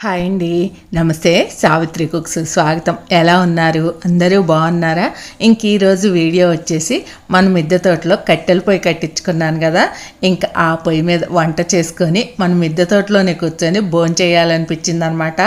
Hi అండి. నమస్తే Savitri cooks స్వాగతం. ఎలా ఉన్నారు? అందరూ బాగున్నారా? ఇంక ఈరోజు వీడియో వచ్చేసి మన మిద్దె తోటలో కట్టెల పొయ్యి కట్టించుకున్నాను కదా. ఇంకా ఆ పొయ్యి మీద వంట చేసుకొని మన మిద్దె తోటలోనే కూర్చొని భోజనం చేయాలనిపించింది అనమాట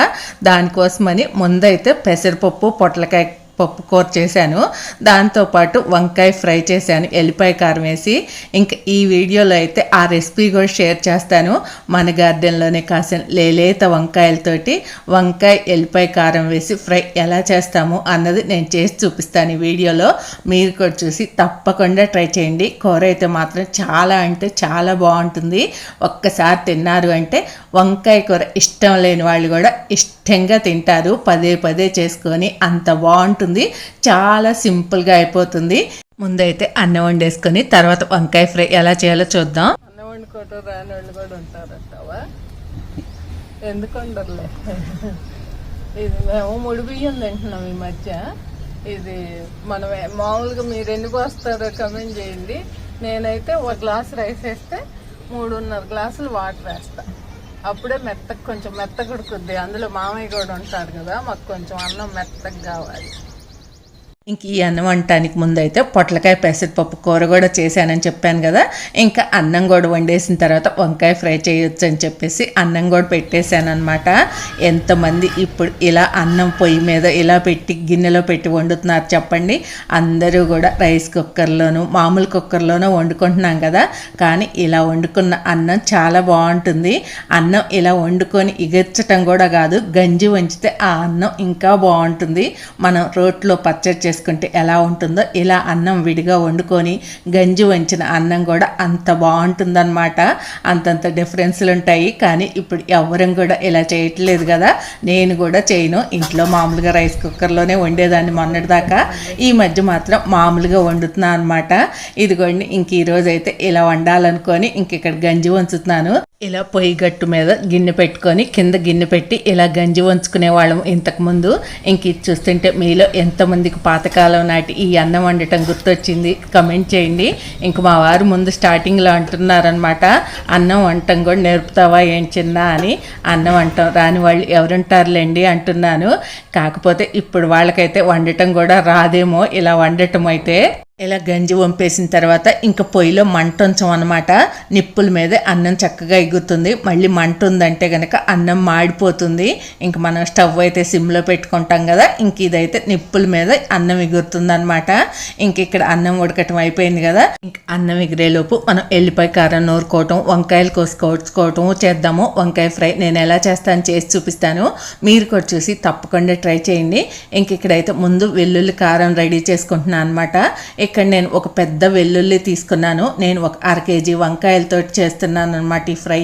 దానికోసమని ముందైతే పెసరపప్పు పొట్లకాయ పప్పు కూర చేశాను. దాంతోపాటు వంకాయ ఫ్రై చేశాను. ఎల్లిపాయ కారం వేసి ఇంకా ఈ వీడియోలో అయితే ఆ రెసిపీ కూడా షేర్ చేస్తాను. మన గార్డెన్లోనే కాసిన లేలేత వంకాయలతోటి వంకాయ ఎల్లిపాయ కారం వేసి ఫ్రై ఎలా చేస్తాము అన్నది నేను చేసి చూపిస్తాను ఈ వీడియోలో. మీరు కూడా చూసి తప్పకుండా ట్రై చేయండి. కూర అయితే మాత్రం చాలా అంటే చాలా బాగుంటుంది. ఒక్కసారి తిన్నారు అంటే వంకాయ కూర ఇష్టం లేని వాళ్ళు కూడా ఇష్టంగా తింటారు. పదే పదే చేసుకొని అంత బాగుంటుంది. చాలా సింపుల్గా అయిపోతుంది. ముందైతే అన్నం వండేసుకొని తర్వాత వంకాయ ఫ్రై ఎలా చేయాలో చూద్దాం. అన్నం వండుకోవటం రాని వాళ్ళు కూడా ఉంటారంటావా? ఎందుకు ఉండరులే ఇది మేము ముడి బియ్యం తింటున్నాం ఈ మధ్య. ఇది మనం మామూలుగా మీరు ఎన్ని పోస్తారో కమెంట్ చేయండి. నేనైతే ఒక గ్లాస్ రైస్ వేస్తే మూడున్నర గ్లాసులు వాటర్ వేస్తా. అప్పుడే మెత్తకు కొంచెం మెత్తగుడుకుద్ది అందులో మామయ్య కూడా ఉంటాడు కదా మాకు కొంచెం అన్నం మెత్తగా కావాలి. ఇంక ఈ అన్నం వండటానికి ముందైతే పొట్లకాయ పెసరపప్పు కూర కూడా చేశానని చెప్పాను కదా. ఇంకా అన్నం కూడా వండేసిన తర్వాత వంకాయ ఫ్రై చేయొచ్చు అని చెప్పేసి అన్నం కూడా పెట్టేశానమాట అనమాట ఎంతమంది ఇప్పుడు ఇలా అన్నం పొయ్యి మీద ఇలా పెట్టి గిన్నెలో పెట్టి వండుతున్నారు చెప్పండి. అందరూ కూడా రైస్ కుక్కర్లోనూ మామూలు కుక్కర్లోనూ వండుకుంటున్నాం కదా. కానీ ఇలా వండుకున్న అన్నం చాలా బాగుంటుంది. అన్నం ఇలా వండుకొని ఇగర్చటం కూడా కాదు. గంజి వంచితే ఆ అన్నం ఇంకా బాగుంటుంది. మనం రోట్లో పచ్చడి చేసుకుంటే ఎలా ఉంటుందో ఇలా అన్నం విడిగా వండుకొని గంజి వంచిన అన్నం కూడా అంత బాగుంటుందన్నమాట. అంతంత డిఫరెన్స్లు ఉంటాయి. కానీ ఇప్పుడు ఎవరం కూడా ఇలా చేయట్లేదు కదా. నేను కూడా చేయను. ఇంట్లో మామూలుగా రైస్ కుక్కర్లోనే వండేదాన్ని మొన్నటిదాకా. ఈ మధ్య మాత్రం మామూలుగా వండుతున్నా అనమాట ఇదిగోండి ఇంక ఈరోజు అయితే ఇలా వండాలనుకొని ఇంక ఇక్కడ గంజి వంచుతున్నాను. ఇలా పొయ్యి గట్టు మీద గిన్నె పెట్టుకొని కింద గిన్నె పెట్టి ఇలా గంజి వంచుకునే వాళ్ళం ఇంతకుముందు. ఇంక ఇది చూస్తుంటే మీలో ఎంతమందికి పాతకాలం నాటి ఈ అన్నం వండటం గుర్తొచ్చింది? కమెంట్ చేయండి. ఇంక మా వారు ముందు స్టార్టింగ్లో అంటున్నారనమాట అన్నం వంటం కూడా నేర్పుతావా ఏం చిన్న అని. అన్నం వంటం రాని వాళ్ళు ఎవరుంటారులేండి అంటున్నాను. కాకపోతే ఇప్పుడు వాళ్ళకైతే వండటం కూడా రాదేమో ఇలా వండటం అయితే. ఇలా గంజి వంపేసిన తర్వాత ఇంకా పొయ్యిలో మంట ఉంచం అనమాట నిప్పుల మీద అన్నం చక్కగా ఎగురుతుంది. మళ్ళీ మంట ఉందంటే కనుక అన్నం మాడిపోతుంది. ఇంక మనం స్టవ్ అయితే సిమ్లో పెట్టుకుంటాం కదా ఇంక ఇదైతే నిప్పుల మీద అన్నం ఎగురుతుంది అనమాట ఇంక ఇక్కడ అన్నం ఉడకటం అయిపోయింది కదా ఇంక అన్నం ఎగిరేలోపు మనం ఎల్లిపాయ కారం నూరుకోవటం వంకాయలు కోసుకోవచ్చుకోవటం చేద్దాము. వంకాయ ఫ్రై నేను ఎలా చేస్తాను చేసి చూపిస్తాను. మీరు కూడా చూసి తప్పకుండా ట్రై చేయండి. ఇంక ఇక్కడైతే ముందు వెల్లుల్లి కారం రెడీ చేసుకుంటున్నాను అనమాట ఇక్కడ నేను ఒక పెద్ద వెల్లుల్లి తీసుకున్నాను. నేను ఒక అర కేజీ వంకాయలతో చేస్తున్నాను అనమాట ఈ ఫ్రై.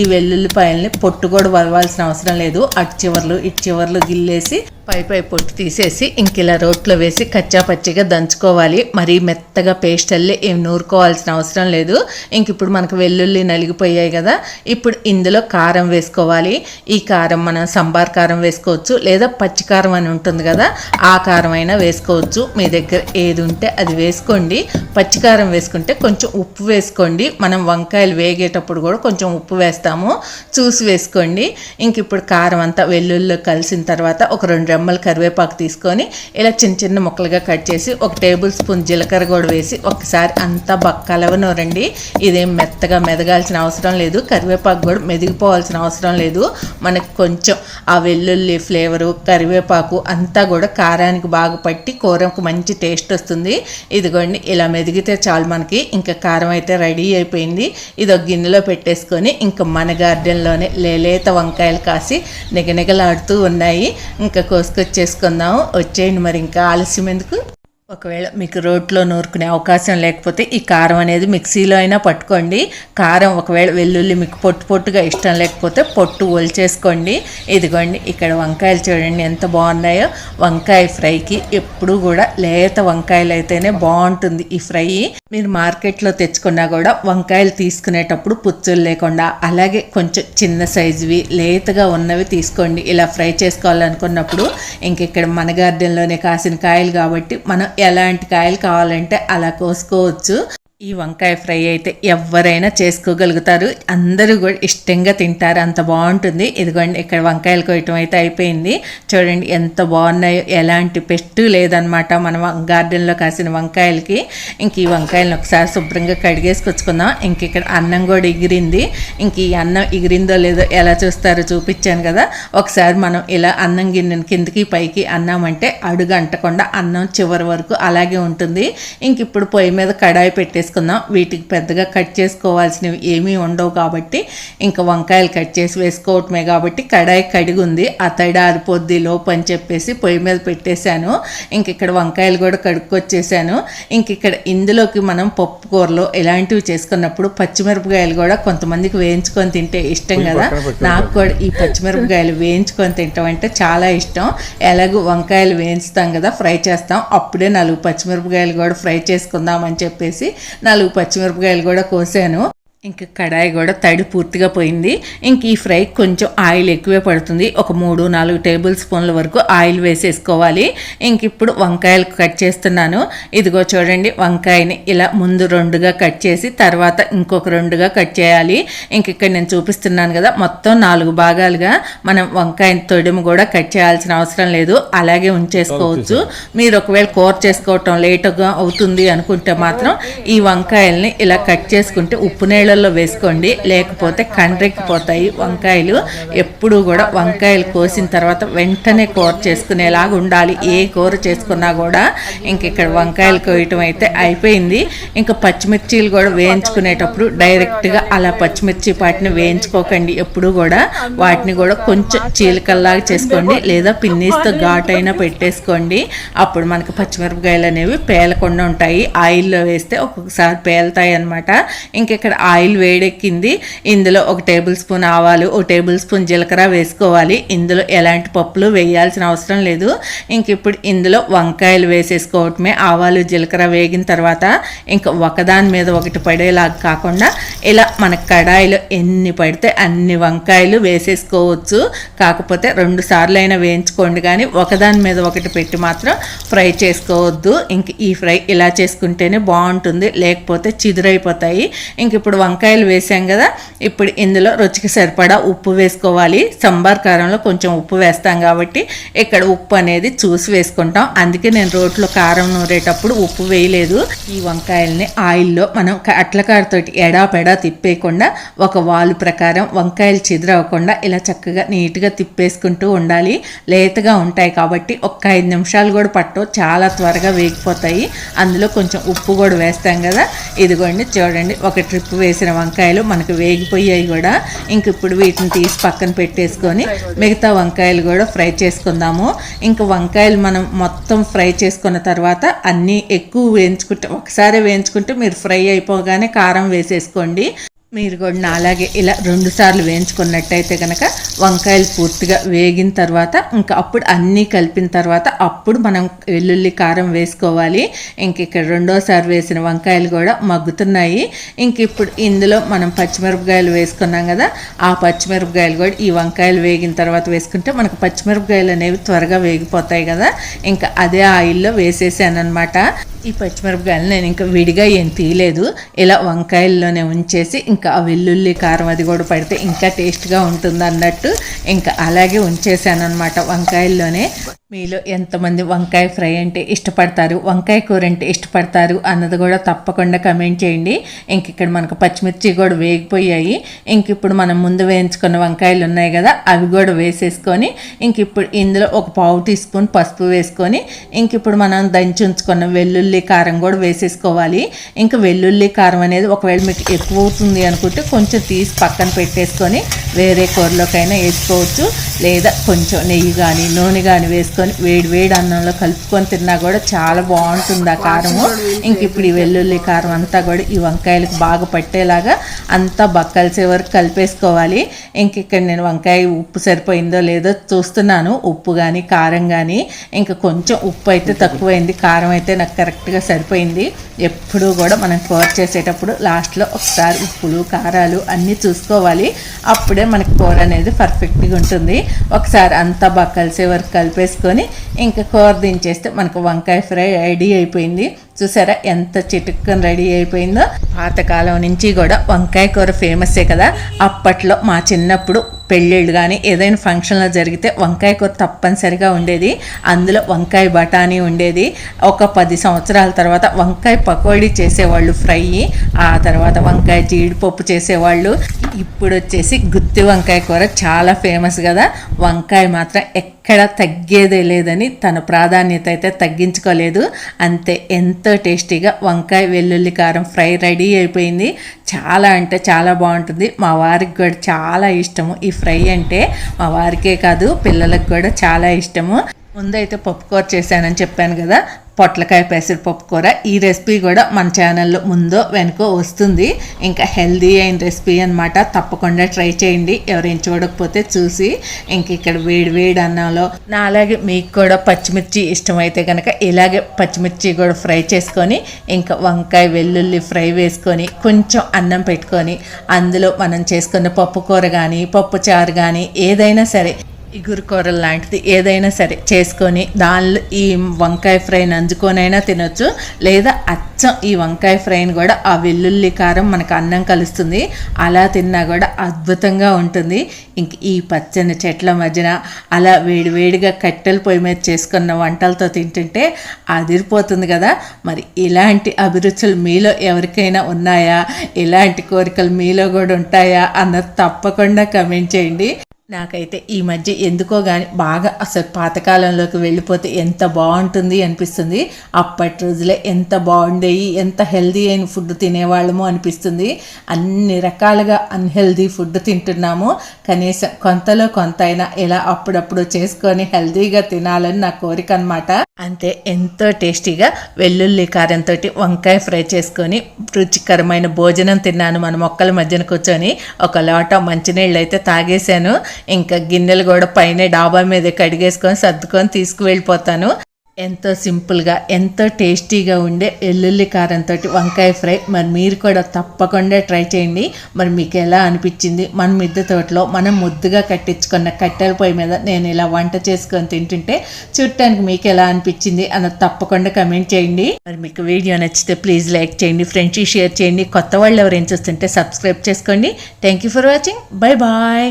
ఈ వెల్లుల్లిపాయల్ని పొట్టు కూడా వలవాల్సిన అవసరం లేదు. అటు చివర్లు ఇటు చివర్లు గిల్లేసి పై పై పొట్టు తీసేసి ఇంక ఇలా రోట్లో వేసి కచ్చా పచ్చిగా దంచుకోవాలి. మరీ మెత్తగా పేస్ట్ అల్లి ఏం నూరుకోవాల్సిన అవసరం లేదు. ఇంక ఇప్పుడు మనకు వెల్లుల్లి నలిగిపోయాయి కదా. ఇప్పుడు ఇందులో కారం వేసుకోవాలి. ఈ కారం మనం సంబార్ కారం వేసుకోవచ్చు లేదా పచ్చికారం అని ఉంటుంది కదా ఆ కారం అయినా వేసుకోవచ్చు. మీ దగ్గర ఏది ఉంటే అది వేసుకోండి. పచ్చికారం వేసుకుంటే కొంచెం ఉప్పు వేసుకోండి. మనం వంకాయలు వేగేటప్పుడు కూడా కొంచెం ఉప్పు వేస్తాము. చూసి వేసుకోండి. ఇంక ఇప్పుడు కారం అంతా వెల్లుల్లి కలిసిన తర్వాత ఒక రెండు రెమ్మల కరివేపాకు తీసుకొని ఇలా చిన్న చిన్న ముక్కలుగా కట్ చేసి ఒక టేబుల్ స్పూన్ జీలకర్ర కూడా వేసి ఒకసారి అంతా బక్కలవనోరండి. ఇదేం మెత్తగా మెదగాల్సిన అవసరం లేదు. కరివేపాకు కూడా మెదిగిపోవాల్సిన అవసరం లేదు. మనకు కొంచెం ఆ వెల్లుల్లి ఫ్లేవరు కరివేపాకు అంతా కూడా కారానికి బాగా పట్టి కూరకు మంచి టేస్ట్ వస్తుంది. ఇదిగోండి ఇలా మెదిగితే చాలు మనకి. ఇంకా కారం అయితే రెడీ అయిపోయింది. ఇది ఒక గిన్నెలో పెట్టేసుకొని ఇంకా మన గార్డెన్లోనే లేలేత వంకాయలు కాసి నిగనిగలాడుతూ ఉన్నాయి. ఇంకా కోసుకొచ్చేసుకుందాం వచ్చేయండి మరి ఇంకా ఆలస్యం ఎందుకు? ఒకవేళ మీకు రోట్లో నూరుకునే అవకాశం లేకపోతే ఈ కారం అనేది మిక్సీలో అయినా పట్టుకోండి. కారం ఒకవేళ వెల్లుల్లి మీకు పొట్టు పొట్టుగా ఇష్టం లేకపోతే పొట్టు ఒలిచేసుకోండి. ఇదిగోండి ఇక్కడ వంకాయలు చూడండి ఎంత బాగున్నాయో. వంకాయ ఫ్రైకి ఎప్పుడు కూడా లేత వంకాయలు అయితేనే బాగుంటుంది ఈ ఫ్రై. మీరు మార్కెట్లో తెచ్చుకున్నా కూడా వంకాయలు తీసుకునేటప్పుడు పుచ్చులు లేకుండా అలాగే కొంచెం చిన్న సైజువి లేతగా ఉన్నవి తీసుకోండి. ఇలా ఫ్రై చేసుకోవాలనుకున్నప్పుడు ఇంక ఇక్కడ మన గార్డెన్లోనే కాసిన కాయలు కాబట్టి మనం ఎలాంటి కాయలు కావాలంటే అలా కోసుకోవచ్చు. ఈ వంకాయ ఫ్రై అయితే ఎవరైనా చేసుకోగలుగుతారు. అందరూ కూడా ఇష్టంగా తింటారు. అంత బాగుంటుంది. ఇదిగోండి ఇక్కడ వంకాయలు కొయ్యటం అయితే అయిపోయింది. చూడండి ఎంత బాగున్నాయో ఎలాంటి పెస్ట్ లేదనమాట మన గార్డెన్లో కాసిన వంకాయలకి. ఇంక ఈ వంకాయలను ఒకసారి శుభ్రంగా కడిగేసుకొచ్చుకుందాం ఇంక ఇక్కడ అన్నం కూడా ఎగిరింది. ఇంక ఈ అన్నం ఎగిరిందో లేదో ఎలా చూస్తారో చూపించాను కదా. ఒకసారి మనం ఇలా అన్నం గిన్నెను కిందకి పైకి అన్నామంటే అడుగు అంటకుండా అన్నం చివరి వరకు అలాగే ఉంటుంది. ఇంక ఇప్పుడు పొయ్యి మీద కడాయి పెట్టేసి పెట్టేసుకుందాం వీటికి పెద్దగా కట్ చేసుకోవాల్సినవి ఏమీ ఉండవు కాబట్టి ఇంకా వంకాయలు కట్ చేసి వేసుకోవటమే కాబట్టి కడాయి కడిగి ఉంది ఆ తడి ఆరిపోద్ది లోపు అని చెప్పేసి పొయ్యి మీద పెట్టేశాను. ఇంక ఇక్కడ వంకాయలు కూడా కడుక్కొచ్చేసాను. ఇంక ఇక్కడ ఇందులోకి మనం పప్పు కూరలో ఇలాంటివి చేసుకున్నప్పుడు పచ్చిమిరపకాయలు కూడా కొంతమందికి వేయించుకొని తింటే ఇష్టం కదా. నాకు కూడా ఈ పచ్చిమిరపకాయలు వేయించుకొని తింటాం అంటే చాలా ఇష్టం. ఎలాగో వంకాయలు వేయించుతాం కదా ఫ్రై చేస్తాం. అప్పుడే నాలుగు పచ్చిమిరపకాయలు కూడా ఫ్రై చేసుకుందాం అని చెప్పేసి నాలుగు పచ్చిమిరపకాయలు కూడా కోసాను. ఇంకా కడాయి కూడా తడి పూర్తిగా పోయింది. ఇంక ఈ ఫ్రై కొంచెం ఆయిల్ ఎక్కువే పడుతుంది. ఒక మూడు నాలుగు టేబుల్ స్పూన్ల వరకు ఆయిల్ వేసేసుకోవాలి. ఇంక ఇప్పుడు వంకాయలు కట్ చేస్తున్నాను. ఇదిగో చూడండి వంకాయని ఇలా ముందు రెండుగా కట్ చేసి తర్వాత ఇంకొక రెండుగా కట్ చేయాలి. ఇంక ఇక్కడ నేను చూపిస్తున్నాను కదా మొత్తం నాలుగు భాగాలుగా మనం వంకాయ తొడిము కూడా కట్ చేయాల్సిన అవసరం లేదు. అలాగే ఉంచేసుకోవచ్చు. మీరు ఒకవేళ కూర చేసుకోవటం లేటుగా అవుతుంది అనుకుంటే మాత్రం ఈ వంకాయల్ని ఇలా కట్ చేసుకుంటే ఉప్పు కూరల్లో వేసుకోండి. లేకపోతే కండ్రెక్కిపోతాయి వంకాయలు ఎప్పుడు కూడా వంకాయలు కోసిన తర్వాత వెంటనే కూర చేసుకునేలాగా ఉండాలి. ఏ కూర చేసుకున్నా కూడా ఇంక ఇక్కడ వంకాయలు కోయటం అయితే అయిపోయింది. ఇంకా పచ్చిమిర్చీలు కూడా వేయించుకునేటప్పుడు డైరెక్ట్గా అలా పచ్చిమిర్చి పాటిని వేయించుకోకండి. ఎప్పుడు కూడా వాటిని కూడా కొంచెం చీలికల్లాగా చేసుకోండి. లేదా పిన్నీస్తో ఘాటైనా పెట్టేసుకోండి. అప్పుడు మనకి పచ్చిమిరపకాయలు అనేవి పేలకుండా ఉంటాయి. ఆయిల్లో వేస్తే ఒక్కొక్కసారి పేలుతాయి అనమాట ఇంక ఇక్కడ ఆయిల్ వేడెక్కింది. ఇందులో ఒక టేబుల్ స్పూన్ ఆవాలు ఒక టేబుల్ స్పూన్ జీలకర్ర వేసుకోవాలి. ఇందులో ఎలాంటి పప్పులు వేయాల్సిన అవసరం లేదు. ఇంక ఇప్పుడు ఇందులో వంకాయలు వేసేసుకోవటమే. ఆవాలు జీలకర్ర వేగిన తర్వాత ఇంకా ఒకదాని మీద ఒకటి పడేలాగా కాకుండా ఇలా మన కడాయిలో ఎన్ని పడితే అన్ని వంకాయలు వేసేసుకోవచ్చు. కాకపోతే రెండు సార్లు అయినా వేయించుకోండి కానీ ఒకదాని మీద ఒకటి పెట్టి మాత్రం ఫ్రై చేసుకోవద్దు. ఇంక ఈ ఫ్రై ఇలా చేసుకుంటేనే బాగుంటుంది. లేకపోతే చిదురైపోతాయి. ఇంక ఇప్పుడు వంకాయలు వేసాం కదా ఇప్పుడు ఇందులో రుచికి సరిపడా ఉప్పు వేసుకోవాలి. సంబార్ కారంలో కొంచెం ఉప్పు వేస్తాం కాబట్టి ఇక్కడ ఉప్పు అనేది చూసి వేసుకుంటాం. అందుకే నేను రోట్లో కారం నూరేటప్పుడు ఉప్పు వేయలేదు. ఈ వంకాయల్ని ఆయిల్లో మనం అట్లకారతోటి ఎడాపెడా తిప్పేయకుండా ఒక వాలు ప్రకారం వంకాయలు చిదురవ్వకుండా ఇలా చక్కగా నీట్గా తిప్పేసుకుంటూ ఉండాలి. లేతగా ఉంటాయి కాబట్టి ఒక్క ఐదు నిమిషాలు కూడా పట్టవు. చాలా త్వరగా వేగిపోతాయి. అందులో కొంచెం ఉప్పు కూడా వేస్తాం కదా. ఇదిగోండి చూడండి ఒక ట్రిప్ వేసి వేసిన వంకాయలు మనకు వేగిపోయాయి కూడా. ఇంక ఇప్పుడు వీటిని తీసి పక్కన పెట్టేసుకొని మిగతా వంకాయలు కూడా ఫ్రై చేసుకుందాము. ఇంక వంకాయలు మనం మొత్తం ఫ్రై చేసుకున్న తర్వాత అన్నీ ఎక్కువ వేయించుకుంటే ఒకసారి వేయించుకుంటే మీరు ఫ్రై అయిపోగానే కారం వేసేసుకోండి. మీరు కూడా నాలాగే ఇలా రెండు సార్లు వేయించుకున్నట్టయితే కనుక వంకాయలు పూర్తిగా వేగిన తర్వాత ఇంకా అప్పుడు అన్నీ కలిపిన తర్వాత అప్పుడు మనం వెల్లుల్లి కారం వేసుకోవాలి. ఇంక ఇక్కడ రెండోసారి వేసిన వంకాయలు కూడా మగ్గుతున్నాయి. ఇంక ఇప్పుడు ఇందులో మనం పచ్చిమిరపకాయలు వేసుకున్నాం కదా ఆ పచ్చిమిరపకాయలు కూడా ఈ వంకాయలు వేగిన తర్వాత వేసుకుంటే మనకు పచ్చిమిరపకాయలు అనేవి త్వరగా వేగిపోతాయి కదా. ఇంకా అదే ఆయిల్లో వేసేసాను అనమాట ఈ పచ్చిమిరపకాయలు నేను ఇంకా విడిగా ఏం తీయలేదు. ఇలా వంకాయల్లోనే ఉంచేసి ఇంకా ఆ వెల్లుల్లి కారం అది కూడా పడితే ఇంకా టేస్ట్గా ఉంటుంది అన్నట్టు ఇంకా అలాగే ఉంచేసాను అనమాట వంకాయల్లోనే. మీలో ఎంతమంది వంకాయ ఫ్రై అంటే ఇష్టపడతారు వంకాయ కూర అంటే ఇష్టపడతారు అన్నది కూడా తప్పకుండా కమెంట్ చేయండి. ఇంక ఇక్కడ మనకు పచ్చిమిర్చి కూడా వేగిపోయాయి. ఇంక ఇప్పుడు మనం ముందు వేయించుకున్న వంకాయలు ఉన్నాయి కదా అవి కూడా వేసేసుకొని ఇంక ఇప్పుడు ఇందులో ఒక పావు తీసుకొని పసుపు వేసుకొని ఇంక ఇప్పుడు మనం దంచి ఉంచుకున్న వెల్లుల్లి కారం కూడా వేసేసుకోవాలి. ఇంకా వెల్లుల్లి కారం అనేది ఒకవేళ మీకు ఎక్కువ అవుతుంది అనుకుంటే కొంచెం తీసి పక్కన పెట్టేసుకొని వేరే కూరలోకైనా వేసుకోవచ్చు. లేదా కొంచెం నెయ్యి కానీ నూనె కానీ వేసుకొని వేడి వేడి అన్నంలో కలుపుకొని తిన్నా కూడా చాలా బాగుంటుంది ఆ కారము. ఇంక ఇప్పుడు ఈ వెల్లుల్లి కారం అంతా కూడా ఈ వంకాయలకు బాగా పట్టేలాగా అంతా బక్కలిసే వరకు కలిపేసుకోవాలి. ఇంక ఇక్కడ నేను వంకాయ ఉప్పు సరిపోయిందో లేదో చూస్తున్నాను. ఉప్పు కానీ కారం కానీ ఇంకా కొంచెం ఉప్పు అయితే తక్కువైంది. కారం అయితే నాకు కరెక్ట్గా సరిపోయింది. ఎప్పుడూ కూడా మనం కూర చేసేటప్పుడు లాస్ట్లో ఒకసారి ఉప్పులు కారాలు అన్నీ చూసుకోవాలి. అప్పుడే మనకి కూర అనేది పర్ఫెక్ట్గా ఉంటుంది. ఒకసారి అంతా బాగా కలిసే వరకు కలిపేసుకొని ఇంకా కూర దించేస్తే మనకు వంకాయ ఫ్రై రెడీ అయిపోయింది. చూసారా? ఎంత చిటుక్కుని రెడీ అయిపోయిందో. పాతకాలం నుంచి కూడా వంకాయ కూర ఫేమసే కదా. అప్పట్లో మా చిన్నప్పుడు పెళ్ళిళ్ళు కానీ ఏదైనా ఫంక్షన్లో జరిగితే వంకాయ కూర తప్పనిసరిగా ఉండేది. అందులో వంకాయ బఠానీ ఉండేది. ఒక పది సంవత్సరాల తర్వాత వంకాయ పకోడీ చేసేవాళ్ళు ఫ్రై ఆ తర్వాత వంకాయ జీడిపప్పు చేసేవాళ్ళు. ఇప్పుడు వచ్చేసి గుత్తి వంకాయ కూర చాలా ఫేమస్ కదా. వంకాయ మాత్రం ఎక్కడ తగ్గేదే లేదని తన ప్రాధాన్యత అయితే తగ్గించుకోలేదు. అంతే ఎంత టేస్టీగా వంకాయ వెల్లుల్లి కారం ఫ్రై రెడీ అయిపోయింది. చాలా అంటే చాలా బాగుంటుంది. మా వారికి కూడా చాలా ఇష్టము ఈ ఫ్రై అంటే. మా వారికే కాదు పిల్లలకు కూడా చాలా ఇష్టము. ముందైతే పప్పుకూర చేశానని చెప్పాను కదా పొట్లకాయ పెసరపప్పు కూర ఈ రెసిపీ కూడా మన ఛానల్లో ముందో వెనుకో వస్తుంది. ఇంకా హెల్దీ అయిన రెసిపీ అనమాట తప్పకుండా ట్రై చేయండి. ఎవరైనా చూడకపోతే చూసి ఇంక ఇక్కడ వేడి వేడి అన్నంలో నా అలాగే మీకు కూడా పచ్చిమిర్చి ఇష్టమైతే కనుక ఇలాగే పచ్చిమిర్చి కూడా ఫ్రై చేసుకొని ఇంకా వంకాయ వెల్లుల్లి ఫ్రై వేసుకొని కొంచెం అన్నం పెట్టుకొని అందులో మనం చేసుకున్న పప్పు కూర కానీ పప్పు చారు కానీ ఏదైనా సరే ఇగురు కూరలు లాంటిది ఏదైనా సరే చేసుకొని దానిలో ఈ వంకాయ ఫ్రైని అంజుకొనైనా తినొచ్చు. లేదా అచ్చం ఈ వంకాయ ఫ్రైని కూడా ఆ వెల్లుల్లి కారం మనకు అన్నం కలుస్తుంది. అలా తిన్నా కూడా అద్భుతంగా ఉంటుంది. ఇంక ఈ పచ్చని చెట్ల మధ్యన అలా వేడివేడిగా కట్టెల పొయ్యి మీద చేసుకున్న వంటలతో తింటుంటే అదిరిపోతుంది కదా. మరి ఇలాంటి అభిరుచులు మీలో ఎవరికైనా ఉన్నాయా? ఇలాంటి కోరికలు మీలో కూడా ఉంటాయా? అన్నది తప్పకుండా కమెంట్ చేయండి. నాకైతే ఈ మధ్య ఎందుకో కానీ బాగా అసలు పాతకాలంలోకి వెళ్ళిపోతే ఎంత బాగుంటుంది అనిపిస్తుంది. అప్పటి రోజులే ఎంత బాగుండేవి ఎంత హెల్దీ అయిన ఫుడ్ తినేవాళ్ళము అనిపిస్తుంది. అన్ని రకాలుగా అన్హెల్దీ ఫుడ్ తింటున్నాము. కనీసం కొంతలో కొంత అయినా ఇలా అప్పుడప్పుడు చేసుకొని హెల్దీగా తినాలని నా కోరిక అనమాట అంతే ఎంతో టేస్టీగా వెల్లుల్లి కారంతో వంకాయ ఫ్రై చేసుకొని రుచికరమైన భోజనం తిన్నాను మన మొక్కల మధ్యన కూర్చొని. ఒక లోట మంచినీళ్ళు అయితే తాగేశాను. ఇంకా గిన్నెలు కూడా పైన డాబా మీద కడిగేసుకొని సర్దుకొని తీసుకువెళ్ళిపోతాను. ఎంతో సింపుల్గా ఎంతో టేస్టీగా ఉండే వెల్లుల్లి కారంతో వంకాయ ఫ్రై. మరి మీరు కూడా తప్పకుండా ట్రై చేయండి. మరి మీకు ఎలా అనిపించింది? మన మిద్దె తోటలో మనం ముద్దుగా కట్టించుకున్న కట్టెల పొయ్యి మీద నేను ఇలా వంట చేసుకొని తింటుంటే చూడటానికి మీకు ఎలా అనిపించింది అన్నది తప్పకుండా కమెంట్ చేయండి. మరి మీకు వీడియో నచ్చితే ప్లీజ్ లైక్ చేయండి ఫ్రెండ్స్కి షేర్ చేయండి. కొత్త వాళ్ళు ఎవరైనా చూస్తుంటే సబ్స్క్రైబ్ చేసుకోండి. Thank you for watching. Bye bye.